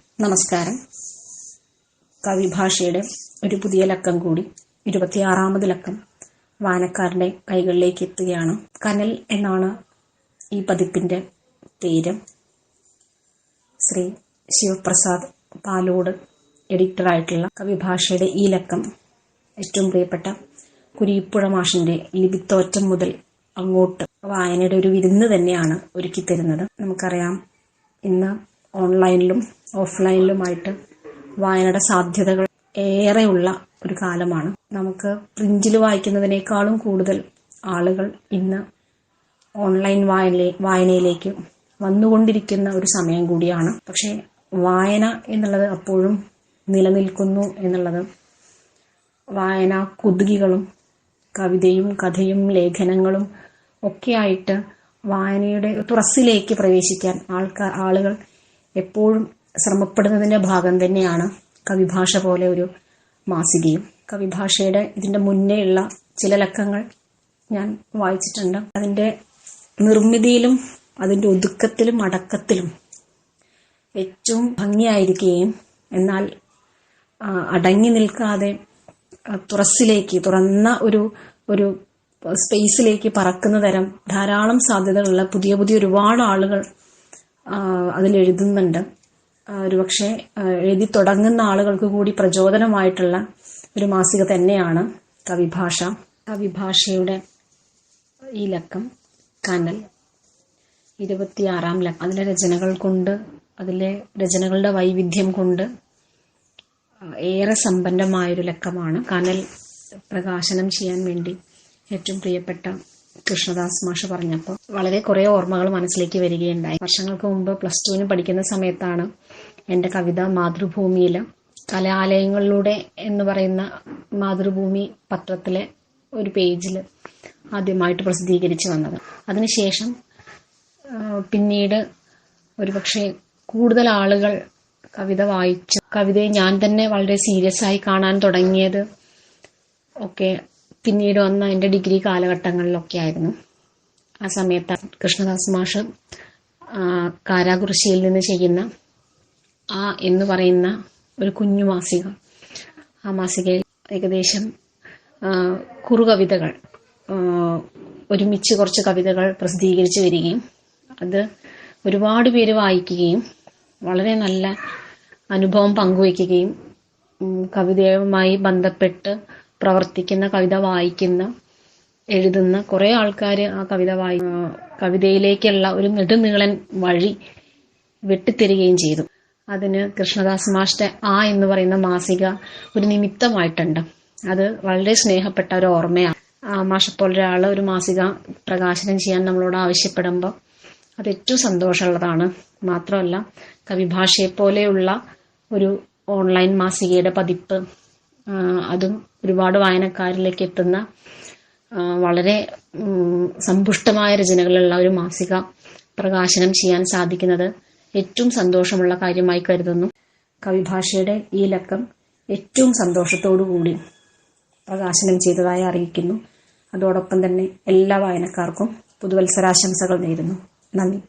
നമസ്കാരം. കവിഭാഷയുടെ ഒരു പുതിയ ലക്കം കൂടി ഇരുപത്തിയാറാമത് ലക്കം വായനക്കാരുടെ കൈകളിലേക്ക് എത്തുകയാണ്. കനൽ എന്നാണ് ഈ പതിപ്പിന്റെ പേര്. ശ്രീ ശിവപ്രസാദ് പാലോട് എഡിറ്ററായിട്ടുള്ള കവിഭാഷയുടെ ഈ ലക്കം ഏറ്റവും പ്രിയപ്പെട്ട കുരിപ്പുഴ മാഷിന്റെ ലിപിത്തോറ്റം മുതൽ അങ്ങോട്ട് വായനയുടെ ഒരു വിരുന്ന് തന്നെയാണ് ഒരുക്കി തരുന്നത്. നമുക്കറിയാം ഇന്ന് ഓൺലൈനിലും ഓഫ്ലൈനിലുമായിട്ട് വായനയുടെ സാധ്യതകൾ ഏറെയുള്ള ഒരു കാലമാണ്. നമുക്ക് പ്രിന്റിൽ വായിക്കുന്നതിനേക്കാളും കൂടുതൽ ആളുകൾ ഇന്ന് ഓൺലൈൻ വായന വായനയിലേക്ക് വന്നുകൊണ്ടിരിക്കുന്ന ഒരു സമയം കൂടിയാണ്. പക്ഷേ വായന എന്നുള്ളത് അപ്പോഴും നിലനിൽക്കുന്നു എന്നുള്ളത് വായന കുതുകികളും കവിതയും കഥയും ലേഖനങ്ങളും ഒക്കെയായിട്ട് വായനയുടെ തുറസ്സിലേക്ക് പ്രവേശിക്കാൻ ആൾക്കാർ ആളുകൾ എപ്പോഴും ശ്രമപ്പെടുന്നതിന്റെ ഭാഗം തന്നെയാണ് കവിഭാഷ പോലെ ഒരു മാസികയും. കവിഭാഷയുടെ ഇതിന്റെ മുന്നേയുള്ള ചില ലക്കങ്ങൾ ഞാൻ വായിച്ചിട്ടുണ്ട്. അതിന്റെ നിർമ്മിതിയിലും അതിന്റെ ഒതുക്കത്തിലും അടക്കത്തിലും ഏറ്റവും ഭംഗിയായിരിക്കുകയും എന്നാൽ അടങ്ങി നിൽക്കാതെ തുറസിലേക്ക് തുറന്ന ഒരു ഒരു സ്പേസിലേക്ക് പറക്കുന്ന തരം ധാരാളം സാധ്യതകളുള്ള പുതിയ പുതിയ ഒരുപാട് ആളുകൾ എഴുതുന്നുണ്ട് ആ, ഒരുപക്ഷെ എഴുതി തുടങ്ങുന്ന ആളുകൾക്ക് കൂടി പ്രചോദനമായിട്ടുള്ള ഒരു മാസിക തന്നെയാണ് കവിഭാഷ. കവിഭാഷയുടെ ഈ ലക്കം കനൽ ഇരുപത്തിയാറാം ലക്കം. അതിലെ രചനകൾ കൊണ്ട് അതിലെ രചനകളുടെ വൈവിധ്യം കൊണ്ട് ഏറെ സമ്പന്നമായൊരു ലക്കമാണ് കനൽ പ്രകാശനം ചെയ്യാൻ വേണ്ടി ഏറ്റവും പ്രിയപ്പെട്ട കൃഷ്ണദാസ് മാഷ് പറഞ്ഞപ്പോൾ വളരെ കുറെ ഓർമ്മകൾ മനസ്സിലേക്ക് വരികയുണ്ടായി. വർഷങ്ങൾക്ക് മുമ്പ് പ്ലസ് ടുവിന് പഠിക്കുന്ന സമയത്താണ് എന്റെ കവിത മാതൃഭൂമിയിൽ കലാലയങ്ങളിലൂടെ എന്ന് പറയുന്ന മാതൃഭൂമി പത്രത്തിലെ ഒരു പേജിൽ ആദ്യമായിട്ട് പ്രസിദ്ധീകരിച്ചു വന്നത്. അതിനുശേഷം പിന്നീട് ഒരുപക്ഷെ കൂടുതൽ ആളുകൾ കവിത വായിച്ചു. കവിതയെ ഞാൻ തന്നെ വളരെ സീരിയസ് ആയി കാണാൻ തുടങ്ങിയത് ഒക്കെ പിന്നീട് വന്ന എന്റെ ഡിഗ്രി കാലഘട്ടങ്ങളിലൊക്കെ ആയിരുന്നു. ആ സമയത്ത് കൃഷ്ണദാസ് മാഷ് കാരാകുറിശിയിൽ നിന്ന് ചെയ്യുന്ന ആ എന്ന് പറയുന്ന ഒരു കുഞ്ഞു മാസിക. ആ മാസികയിൽ ഏകദേശം കുറു കുറുകവിതകൾ ഒരുമിച്ച് കുറച്ച് കവിതകൾ പ്രസിദ്ധീകരിച്ചു വരികയും അത് ഒരുപാട് പേര് വായിക്കുകയും വളരെ നല്ല അനുഭവം പങ്കുവയ്ക്കുകയും കവിതയുമായി ബന്ധപ്പെട്ട് പ്രവർത്തിക്കുന്ന കവിത വായിക്കുന്ന എഴുതുന്ന കുറെ ആൾക്കാർ ആ കവിത വായി കവിതയിലേക്കുള്ള ഒരു നെടുനീളൻ വഴി വെട്ടിത്തരികയും ചെയ്തു. അതിന് കൃഷ്ണദാസ് മാഷ്ടെ ആ എന്ന് പറയുന്ന മാസിക ഒരു നിമിത്തമായിട്ടുണ്ട്. അത് വളരെ സ്നേഹപ്പെട്ട ഒരു ഓർമ്മയാണ്. ആ മാഷപ്പോൾ ഒരാൾ ഒരു മാസിക പ്രകാശനം ചെയ്യാൻ നമ്മളോട് ആവശ്യപ്പെടുമ്പോൾ അത് ഏറ്റവും സന്തോഷമുള്ളതാണ്. മാത്രമല്ല കവിഭാഷയെ പോലെയുള്ള ഒരു ഓൺലൈൻ മാസികയുടെ പതിപ്പ് അതും ഒരുപാട് വായനക്കാരിലേക്ക് എത്തുന്ന വളരെ സമ്പുഷ്ടമായ രചനകളുള്ള ഒരു മാസിക പ്രകാശനം ചെയ്യാൻ സാധിക്കുന്നത് ഏറ്റവും സന്തോഷമുള്ള കാര്യമായി കരുതുന്നു. കവിഭാഷയുടെ ഈ ലക്കം ഏറ്റവും സന്തോഷത്തോടു കൂടി പ്രകാശനം ചെയ്തതായി അറിയിക്കുന്നു. അതോടൊപ്പം തന്നെ എല്ലാ വായനക്കാർക്കും പുതുവത്സരാശംസകൾ നേരുന്നു. നന്ദി.